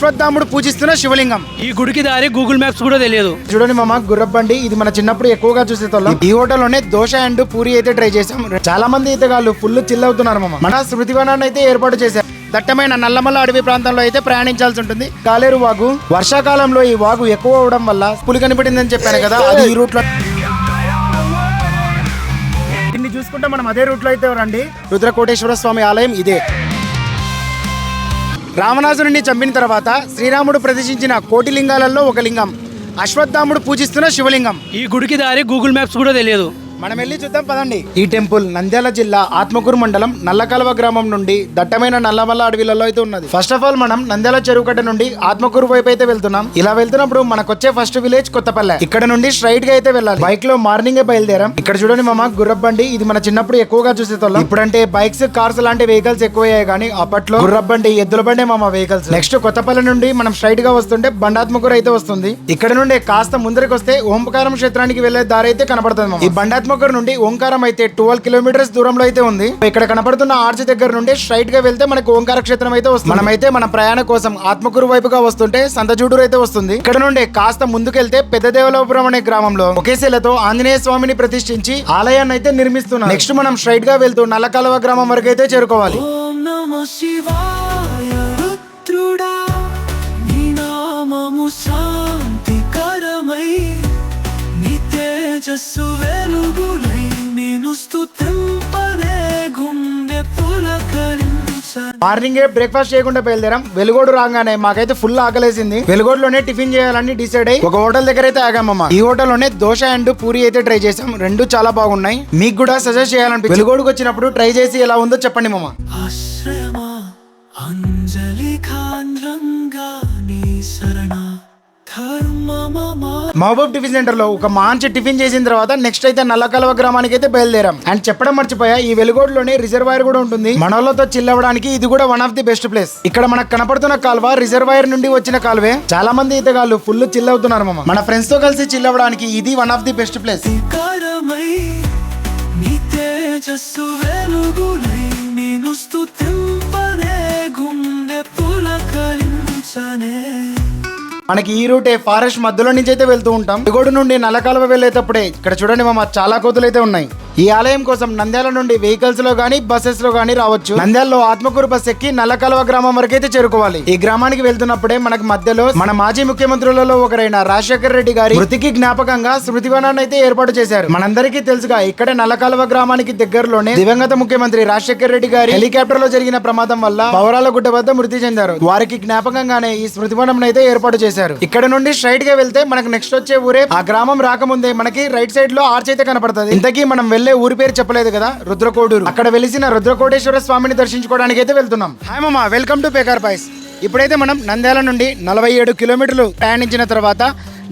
అశ్వత్థాముడు పూజిస్తున్న శివలింగం. ఈ గుడికి దారి గూగుల్ మ్యాప్స్ కూడా తెలియదు. చూడండి మామ గుర్రబండి ఇది మన చిన్నప్పుడు ఎక్కువగా చూసేతోళ్ళం ఈ హోటల్లోనే దోశ అండ్ పూరి అయితే ట్రై చేసాం చాలా మంది ఈతగాళ్ళు ఫుల్ చిల్ అవుతున్నారు మామ. మన స్మృతివనాన్ని అయితే ఏర్పాటు చేశారు. దట్టమైన నల్లమల్ల అడవి ప్రాంతంలో అయితే ప్రయాణించాల్సి ఉంటుంది. కాలేరు వాగు. వర్షాకాలంలో ఈ వాగు ఎక్కువ అవడం వల్ల పులి కనిపడిందని చెప్పాను కదా అది ఈ రూట్లో దీన్ని చూసుకుంటే మనం అదే రూట్లో అయితే రండి. రుద్రకోటేశ్వర స్వామి ఆలయం ఇదే. రావణాసురుడిని చంపిన తర్వాత శ్రీరాముడు ప్రదర్శించిన కోటి లింగాలలో ఒక లింగం. అశ్వత్థాముడు పూజిస్తున్న శివలింగం. ఈ గుడికి దారి గూగుల్ మ్యాప్స్ కూడా తెలియదు. మనం వెళ్ళి చూద్దాం పదండి. ఈ టెంపుల్ నంద్యాల జిల్లా ఆత్మకూరు మండలం నల్లకలవ గ్రామం నుండి దట్టమైన నల్లమల్ల అడవిలలో అయితే ఉన్నది. ఫస్ట్ ఆఫ్ ఆల్ మనం నంద్యాల చెరువు కట్ట నుండి ఆత్మకూరు వైపు అయితే వెళ్తున్నాం. ఇలా వెళ్తున్నప్పుడు మనకు వచ్చే ఫస్ట్ విలేజ్ కొత్తపల్లె. ఇక్కడ నుండి స్ట్రైట్గా అయితే వెళ్ళాలి. బైక్లో మార్నింగ్ బయలుదేరాం. ఇక్కడ చూడండి మామ గుర్రబ్బండి ఇది మన చిన్నప్పుడు ఎక్కువగా చూసేతోళ్ళం ఇప్పుడంటే బైక్స్ కార్స్ లాంటి వెహికల్స్ ఎక్కువయ్యాయి కానీ అప్పట్లో గుర్రబ్బండి ఎద్దుల బండి మామ వెహికల్స్ నెక్స్ట్ కొత్తపల్లి నుండి మనం స్ట్రైట్గా వస్తుంటే బండాత్మకూరు అయితే వస్తుంది. ఇక్కడ నుండి కాస్త ముందరికి వస్తే ఓంకారం క్షేత్రానికి వెళ్ళే దారి అయితే కనబడుతుంది ఈ బండాత్మ బండాత్మకూరు నుండి ఓంకారం అయితే ట్వెల్వ్ కిలోమీటర్స్ దూరంలో అయితే ఉంది. ఇక్కడ కనపడుతున్న ఆర్చ్ దగ్గర నుండి స్ట్రైట్గా వెళ్తే మనకు ఓంకార క్షేత్రం అయితే వస్తుంది. మనమైతే మన ప్రయాణ కోసం ఆత్మకూరు వైపుగా వస్తుంటే సంతజూడూరు అయితే వస్తుంది. ఇక్కడ నుండి కాస్త ముందుకెళ్తే పెద్ద దేవలోపురం అనే గ్రామంలో ఒకేశీలతో ఆంజనేయ స్వామిని ప్రతిష్ఠించి ఆలయాన్ని అయితే నిర్మిస్తున్నారు. నెక్స్ట్ మనం స్ట్రైట్గా వెళ్తూ నల్లకాలువ గ్రామం వరకు అయితే చేరుకోవాలి. తేజస్సు వెలుగులై నేను స్తుతింపనే గుండె పులకరించని మార్నింగ్ బ్రేక్ఫాస్ట్ చేయకుండా బయలుదేరాం. వెలుగోడు రాగానే మాకైతే ఫుల్ ఆకలేసింది. వెలుగోడులోనే టిఫిన్ చేయాలని డిసైడ్ అయ్యి ఒక హోటల్ దగ్గర అయితే ఆగామమ్మ. ఈ హోటల్లోనే దోశ అండ్ పూరి అయితే ట్రై చేసాం రెండు చాలా బాగున్నాయి. మీకు కూడా సజెస్ట్ చేయాలనిపి వెలుగోడుకు వచ్చినప్పుడు ట్రై చేసి ఎలా ఉందో చెప్పండి మామ. ఆశ్రమా అంజలి నీ శరణ. మహబూబ్ టిఫిన్ సెంటర్లో ఒక మంచి టిఫిన్ చేసిన తర్వాత నెక్స్ట్ అయితే నల్లకలవ గ్రామానికి అయితే బయలుదేరాం. అండ్ చెప్పడం మర్చిపోయా ఈ వెలుగోడులోనే రిజర్వాయర్ కూడా ఉంటుంది. మనోళ్ళతో చిల్లవడానికి ఇది కూడా one of the best place ఇక్కడ మనకు కనపడుతున్న కాలువ రిజర్వాయర్ నుండి వచ్చిన కాలువే. చాలా మంది ఈతగాళ్ళు ఫుల్ చిల్ అవుతున్నారు మన ఫ్రెండ్స్తో కలిసి చిల్లవడానికి ఇది one of the best place తేజస్సు వెలుగులై నేను మనకి ఈ రూటే ఫారెస్ట్ మధ్యలో నుంచి అయితే వెళ్తూ ఉంటాం. ఎగోడు నుండి నల్లకాలువ వెళ్ళేటప్పుడే ఇక్కడ చూడండి మామ చాలా కోతులు అయితే ఉన్నాయి. ఈ ఆలయం కోసం నంద్యాల నుండి వెహికల్స్లో గానీ బస్సెస్లో గానీ రావచ్చు. నంద్యాలలో ఆత్మకూరు బస్ ఎక్కి నల్లకలవ గ్రామం వరకు అయితే చేరుకోవాలి. ఈ గ్రామానికి వెళ్తున్నప్పుడే మనకు మధ్యలో మన మాజీ ముఖ్యమంత్రులలో ఒకరైన రాజశేఖర్ రెడ్డి గారి మృతికి జ్ఞాపకంగా స్మృతివనాన్ని అయితే ఏర్పాటు చేశారు. మనందరికీ తెలుసుగా ఇక్కడే నల్లకలవ గ్రామానికి దగ్గరలోనే దివంగత ముఖ్యమంత్రి రాజశేఖర్ రెడ్డి గారి హెలికాప్టర్లో జరిగిన ప్రమాదం వల్ల పవరాల గుడ్డ వద్ద మృతి చెందారు. వారికి జ్ఞాపకంగానే ఈ స్మృతివనం అయితే ఏర్పాటు చేశారు. ఇక్కడ నుండి స్ట్రైట్గా వెళ్తే మనకు నెక్స్ట్ వచ్చే ఊరే ఆ గ్రామం రాకముందే మనకి రైట్ సైడ్లో ఆర్చ్ అయితే కనపడుతుంది. ఇంతకీ మనం వెళ్ళే ఊరి పేరు చెప్పలేదు కదా? రుద్రకోడూరు. అక్కడ వెలిసిన రుద్రకోటేశ్వర స్వామిని దర్శించుకోవడానికి అయితే వెళ్తున్నాం. హాయ్ మామ వెల్కమ్ టు పేకార్ పాయస్. ఇప్పుడైతే మనం నంద్యాల నుండి నలభై ఏడు కిలోమీటర్లు ప్రయాణించిన తర్వాత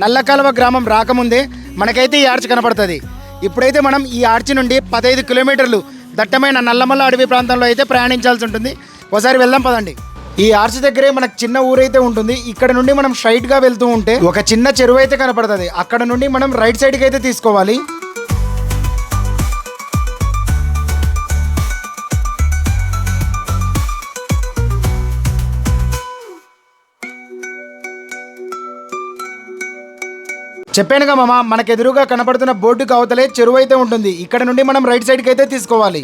నల్లకాలవ గ్రామం రాకముందే మనకైతే ఈ ఆర్చ్ కనపడుతుంది. ఇప్పుడైతే మనం ఈ ఆర్చి నుండి పదహైదు కిలోమీటర్లు దట్టమైన నల్లమల్ల అడవి ప్రాంతంలో అయితే ప్రయాణించాల్సి ఉంటుంది. ఒకసారి వెళ్దాం పదండి. ఈ ఆర్చ్ దగ్గరే మనకు చిన్న ఊరైతే ఉంటుంది. ఇక్కడ నుండి మనం స్ట్రైట్గా వెళ్తూ ఉంటే ఒక చిన్న చెరువు అయితే కనపడుతుంది. అక్కడ నుండి మనం రైట్ సైడ్కి అయితే తీసుకోవాలి. చెప్పానుగా మామ మనకు ఎదురుగా కనపడుతున్న బోర్డుకి అవతలే చెరువు అయితే ఉంటుంది ఇక్కడ నుండి మనం రైట్ సైడ్కి అయితే తీసుకోవాలి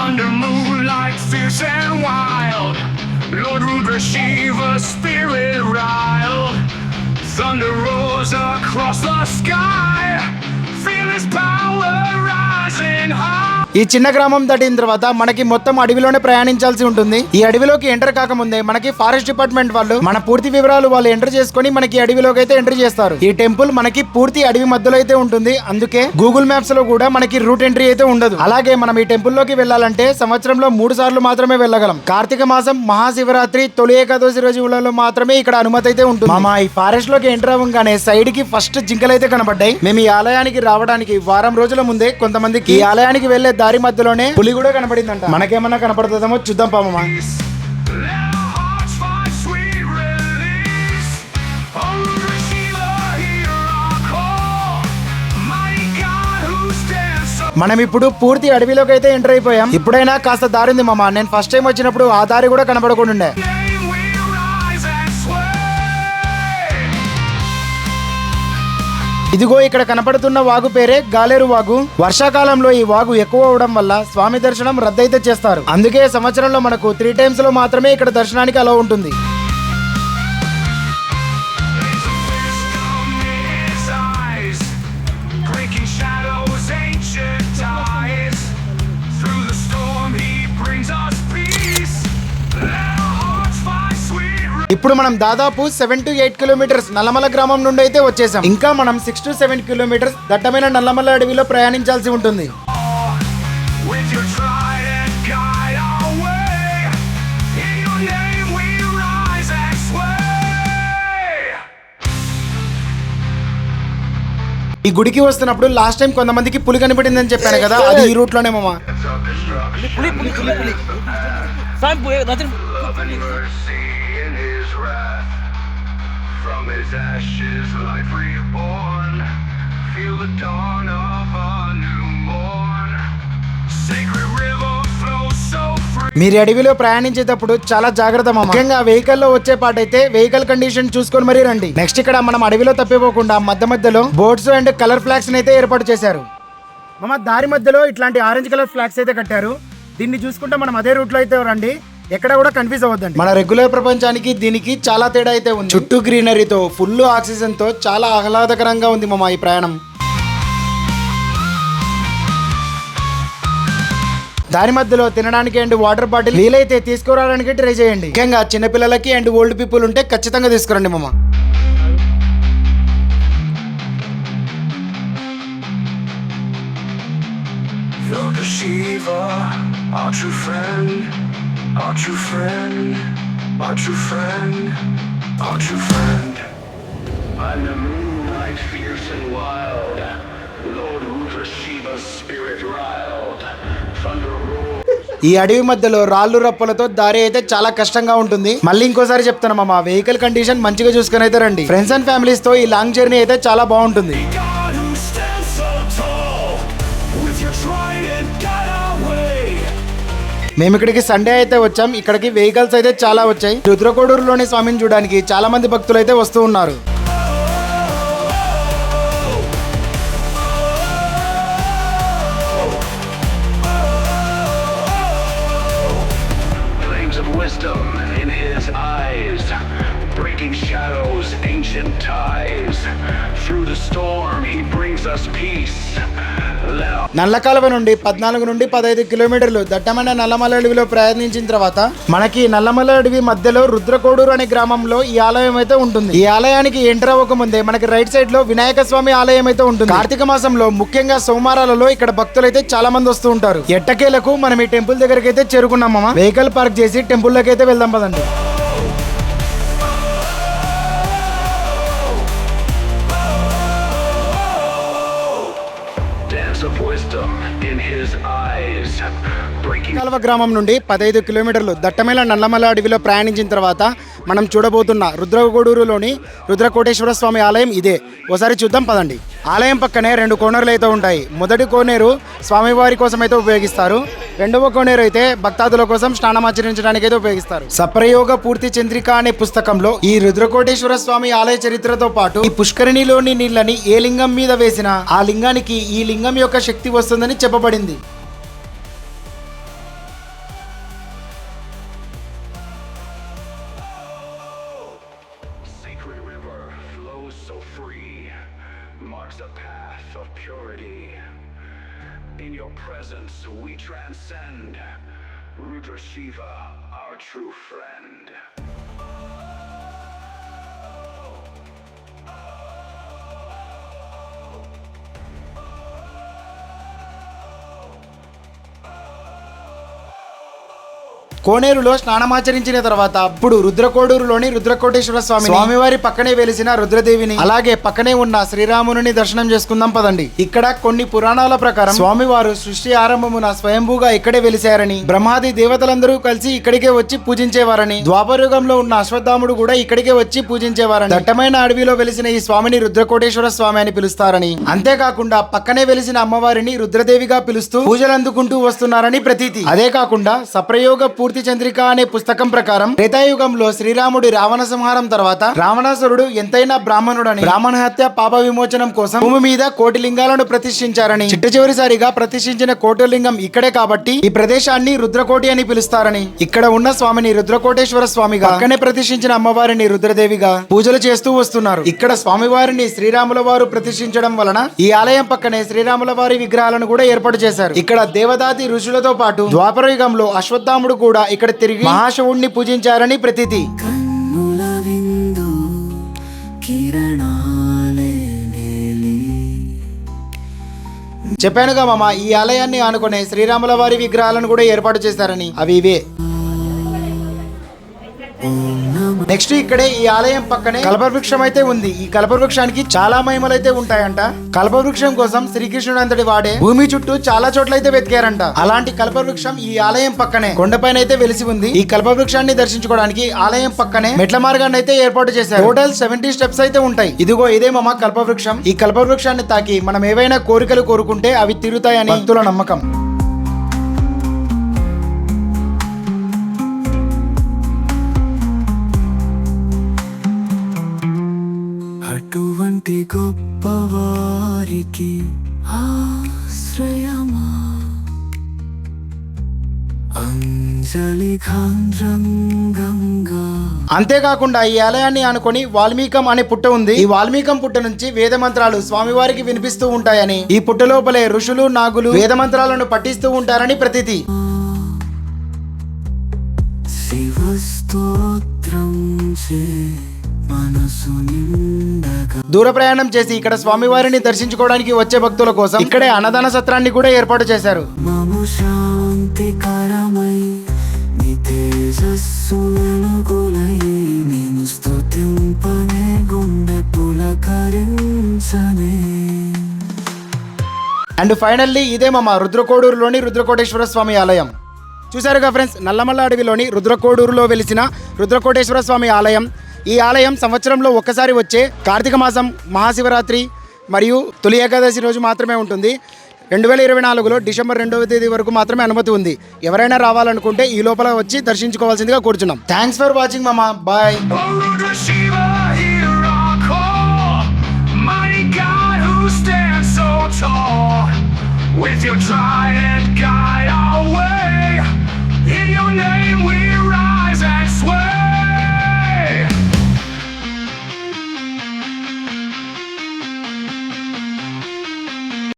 Under moonlight, fierce and wild, Lord Rudra Shiva's spirit riled. Thunder rolls across the sky, feel his power rising high. ఈ చిన్న గ్రామం దాటిన తర్వాత మనకి మొత్తం అడవిలోనే ప్రయాణించాల్సి ఉంటుంది. ఈ అడవిలోకి ఎంటర్ కాకముందే మనకి ఫారెస్ట్ డిపార్ట్మెంట్ వాళ్ళు మన పూర్తి వివరాలు వాళ్ళు ఎంటర్ చేసుకొని మనకి అడవిలోకి అయితే ఎంటర్ చేస్తారు. ఈ టెంపుల్ మనకి పూర్తి అడవి మధ్యలో అయితే ఉంటుంది. అందుకే గూగుల్ మ్యాప్స్లో కూడా మనకి రూట్ ఎంట్రీ అయితే ఉండదు. అలాగే మనం ఈ టెంపుల్లోకి వెళ్ళాలంటే సంవత్సరంలో మూడు సార్లు మాత్రమే వెళ్ళగలం. కార్తీక మాసం మహాశివరాత్రి తొలి ఏకాదశి రోజులలో మాత్రమే ఇక్కడ అనుమతి అయితే ఉంటుంది. మా ఈ ఫారెస్ట్లోకి ఎంటర్ అవ్వగానే సైడ్కి ఫస్ట్ జింకలు అయితే కనబడ్డాయి. మేము ఈ ఆలయానికి రావడానికి వారం రోజుల ముందే కొంతమందికి ఈ ఆలయానికి వెళ్ళే దారి మధ్యలోనే పులి కూడా కనబడిందంట మనకేమన్నా కనపడుతుందేమో చూద్దాం పామమ్మా మనం ఇప్పుడు పూర్తి అడవిలోకి అయితే ఎంటర్ అయిపోయాం. ఇప్పుడైనా కాస్త దారి ఉంది మామ. నేను ఫస్ట్ టైం వచ్చినప్పుడు ఆ దారి కూడా కనబడకుండా ఇదిగో ఇక్కడ కనపడుతున్న వాగు పేరే గాలేరు వాగు. వర్షాకాలంలో ఈ వాగు ఎక్కువ అవడం వల్ల స్వామి దర్శనం రద్దయితే చేస్తారు. అందుకే సంవత్సరంలో మనకు త్రీ టైమ్స్లో మాత్రమే ఇక్కడ దర్శనానికి అలా ఉంటుంది. ఇప్పుడు మనం దాదాపు seven to eight kilometres Nallamala గ్రామం నుండి అయితే వచ్చేసాం. ఇంకా మనం సిక్స్ టు సెవెన్ కిలోమీటర్స్ దట్టమైన నల్లమల అడవిలో ప్రయాణించాల్సి ఉంటుంది. ఈ గుడికి వస్తున్నప్పుడు లాస్ట్ టైం కొంతమందికి పులి కనిపెట్టిందని చెప్పాను కదా అది ఈ రూట్లోనే మామ Love and mercy in his wrath. From his ashes, life reborn. Feel the dawn of a new morn. Sacred river flows so free. మీరు అడవిలో ప్రయాణించేటప్పుడు చాలా జాగ్రత్త మామ ముఖ్యంగా వెహికల్లో వచ్చే పాట అయితే వెహికల్ కండిషన్ చూసుకొని మరీ రండి నెక్స్ట్ ఇక్కడ మనం అడవిలో తప్పిపోకుండా మధ్య మధ్యలో బోట్స్ అండ్ కలర్ ఫ్లాగ్స్ అయితే ఏర్పాటు చేశారు మామ దారి మధ్యలో ఇట్లాంటి ఆరెంజ్ కలర్ ఫ్లాగ్స్ అయితే కట్టారు దీన్ని చూసుకుంటే మనం అదే రూట్లో అయితే రండి ఎక్కడ కూడా కన్ఫ్యూజ్ అవ్వద్దండి. మన రెగ్యులర్ ప్రపంచానికి దీనికి చాలా తేడా అయితే ఉంది. చుట్టూ గ్రీనరీతో ఫుల్ ఆక్సిజన్తో చాలా ఆహ్లాదకరంగా ఉంది మామ ఈ ప్రయాణం. దారి మధ్యలో తినడానికి అండ్ వాటర్ బాటిల్ వీలైతే తీసుకురావడానికి ట్రై చేయండి. ముఖ్యంగా చిన్నపిల్లలకి అండ్ ఓల్డ్ పీపుల్ ఉంటే ఖచ్చితంగా తీసుకురండి మామ. Lord Shiva, our true friend, our true friend, our true friend, our true friend. I'm the moonlight, fierce and wild. Lord Rudra Shiva's spirit riled. Thunder roars. ఈ అడవి మధ్యలో రాళ్ళు రప్పలతో దారి అయితే చాలా కష్టంగా ఉంటుంది మళ్ళీ ఇంకోసారి చెప్తాను మామ వెహికల్ కండిషన్ మంచిగా చూసుకొని అయితే రండి ఫ్రెండ్స్ అండ్ ఫ్యామిలీస్తో ఈ లాంగ్ జర్నీ అయితే చాలా బాగుంటుంది మేము ఇక్కడికి సండే అయితే వచ్చాం. ఇక్కడికి వెహికల్స్ అయితే చాలా వచ్చాయి. రుద్రకోడూరులోని స్వామిని చూడడానికి చాలా మంది భక్తులు అయితే వస్తూ ఉన్నారు. Breaking shadows, ancient ties. Through the storm, he brings నల్లకాలువ నుండి పద్నాలుగు నుండి పదహైదు కిలోమీటర్లు దట్టమైన నల్లమల అడవిలో ప్రయాణించిన తర్వాత మనకి నల్లమల అడవి మధ్యలో రుద్రకోడూరు అనే గ్రామంలో ఈ ఆలయం అయితే ఉంటుంది. ఈ ఆలయానికి ఎంటర్ అవ్వకముందే మనకి రైట్ సైడ్లో వినాయక స్వామి ఆలయం అయితే ఉంటుంది. కార్తీక మాసంలో ముఖ్యంగా సోమవారాలలో ఇక్కడ భక్తులు అయితే చాలా మంది వస్తూ ఉంటారు. ఎట్టకేలకు మనం ఈ టెంపుల్ దగ్గరికి అయితే వెహికల్ పార్క్ చేసి టెంపుల్లోకి అయితే వెళ్దాం పదండి. కాలువ గ్రామం నుండి పదహైదు కిలోమీటర్లు దట్టమైన నల్లమల అడవిలో ప్రయాణించిన తర్వాత మనం చూడబోతున్న రుద్రగూడూరులోని రుద్రకోటేశ్వర స్వామి ఆలయం ఇదే. ఒకసారి చూద్దాం పదండి. ఆలయం పక్కనే రెండు కోనేరులు అయితే ఉంటాయి. మొదటి కోనేరు స్వామివారి కోసం అయితే ఉపయోగిస్తారు. రెండవ కోనేరు అయితే భక్తాదుల కోసం స్నానమాచరించడానికి అయితే ఉపయోగిస్తారు. సప్రయోగ పూర్తి చంద్రిక అనే పుస్తకంలో ఈ రుద్రకోటేశ్వర స్వామి ఆలయ చరిత్రతో పాటు ఈ పుష్కరిణిలోని నీళ్ళని ఏ లింగం మీద వేసినా ఆ లింగానికి ఈ లింగం యొక్క శక్తి వస్తుందని చెప్పబడింది. Friend. కోనేరులో స్నానమాచరించిన తర్వాత అప్పుడు రుద్రకోడూరులోని రుద్రకోటేశ్వర స్వామి స్వామివారి పక్కనే వెలిసిన రుద్రదేవిని అలాగే పక్కనే ఉన్న శ్రీరాముని దర్శనం చేసుకుందాం పదండి. ఇక్కడ కొన్ని పురాణాల ప్రకారం స్వామివారు సృష్టి ఆరంభమున స్వయంభూగా ఇక్కడే వెలిశారని బ్రహ్మాది దేవతలందరూ కలిసి ఇక్కడికే వచ్చి పూజించేవారని ద్వాపరయుగంలో ఉన్న అశ్వత్థాముడు కూడా ఇక్కడికే వచ్చి పూజించేవారని దట్టమైన అడవిలో వెలిసిన ఈ స్వామిని రుద్రకోటేశ్వర స్వామి అని పిలుస్తారని అంతేకాకుండా పక్కనే వెలిసిన అమ్మవారిని రుద్రదేవిగా పిలుస్తూ పూజలు అందుకుంటూ వస్తున్నారని ప్రతీతి. అదే కాకుండా సప్రయోగ పూర్తి చంద్రిక అనే పుస్తకం ప్రకారం త్రేతాయుగంలో శ్రీరాముడి రావణ సంహారం తర్వాత రావణాసురుడు ఎంతైనా బ్రాహ్మణుడని బ్రాహ్మణ హత్య పాప విమోచనం కోసం భూమి మీద కోటి లింగాలను ప్రతిష్ఠించారని చిట్ట చివరిసారిగా ప్రతిష్ఠించిన కోటిలింగం ఇక్కడే కాబట్టి ఈ ప్రదేశాన్ని రుద్రకోటి అని పిలుస్తారని. ఇక్కడ ఉన్న స్వామిని రుద్రకోటేశ్వర స్వామిగా అక్కడే ప్రతిష్ఠించిన అమ్మవారిని రుద్రదేవిగా పూజలు చేస్తూ వస్తున్నారు. ఇక్కడ స్వామివారిని శ్రీరాముల వారు ప్రతిష్ఠించడం వలన ఈ ఆలయం పక్కనే శ్రీరాముల వారి విగ్రహాలను కూడా ఏర్పాటు చేశారు. ఇక్కడ దేవదాతి ఋషులతో పాటు ద్వాపరయుగంలో అశ్వత్థాముడు కూడా ఇక్కడ తిరిగి మహాశివుణ్ణి పూజించారని నేలి. చెప్పానుగా మామ ఈ ఆలయాన్ని ఆనుకునే శ్రీరాముల వారి విగ్రహాలను కూడా ఏర్పాటు చేశారని. అవి ఇవే. నెక్స్ట్ ఇక్కడే ఈ ఆలయం పక్కనే కల్పవృక్షం అయితే ఉంది. ఈ కల్పవృక్షానికి చాలా మహిమలు అయితే ఉంటాయంట. కల్పవృక్షం కోసం శ్రీకృష్ణుడు అంతటి వాడే. భూమి చుట్టూ చాలా చోట్ల అయితే వెతికారంట. అలాంటి కల్పవృక్షం ఈ ఆలయం పక్కనే. కొండపైన అయితే వెలిసి ఉంది. ఈ కల్పవృక్షాన్ని దర్శించుకోవడానికి ఆలయం పక్కనే మెట్ల మార్గాన్ని అయితే ఏర్పాటు చేశారు. టోటల్ సెవెంటీ స్టెప్స్ అయితే ఉంటాయి. ఇదిగో ఇదే మా కల్పవృక్షం. ఈ కల్పవృక్షాన్ని తాకి మనం ఏవైనా కోరికలు కోరుకుంటే అవి తిరుగుతాయని భక్తుల నమ్మకం. గొప్పవారికి ఆశ్రయమా? అంతేకాకుండా ఈ ఆలయాన్ని ఆనుకొని వాల్మీకం అనే పుట్ట ఉంది. ఈ వాల్మీకం పుట్ట నుంచి వేద మంత్రాలు స్వామివారికి వినిపిస్తూ ఉంటాయని ఈ పుట్ట లోపలే ఋషులు నాగులు వేద మంత్రాలను పఠిస్తూ ఉంటారని ప్రతీతి. శివస్తోత్రం చే దూర ప్రయాణం చేసి ఇక్కడ స్వామివారిని దర్శించుకోవడానికి వచ్చే భక్తుల కోసం ఇక్కడే అన్నదాన సత్రాన్ని కూడా ఏర్పాటు చేశారు. అండ్ ఫైనల్లీ ఇదే మా రుద్రకోడూరులోని రుద్రకోటేశ్వర స్వామి ఆలయం. చూసారుగా ఫ్రెండ్స్ నల్లమల్ల అడవిలోని రుద్రకోడూరులో వెలిసిన రుద్రకోటేశ్వర స్వామి ఆలయం. ఈ ఆలయం సంవత్సరంలో ఒక్కసారి వచ్చే కార్తీక మాసం మహాశివరాత్రి మరియు తొలి ఏకాదశి రోజు మాత్రమే ఉంటుంది. రెండు వేల ఇరవై నాలుగులో డిసెంబర్ రెండవ తేదీ వరకు మాత్రమే అనుమతి ఉంది. ఎవరైనా రావాలనుకుంటే ఈ లోపల వచ్చి దర్శించుకోవాల్సిందిగా కోరుచున్నాం. థ్యాంక్స్ ఫర్ వాచింగ్ మామా bye. With your trident guide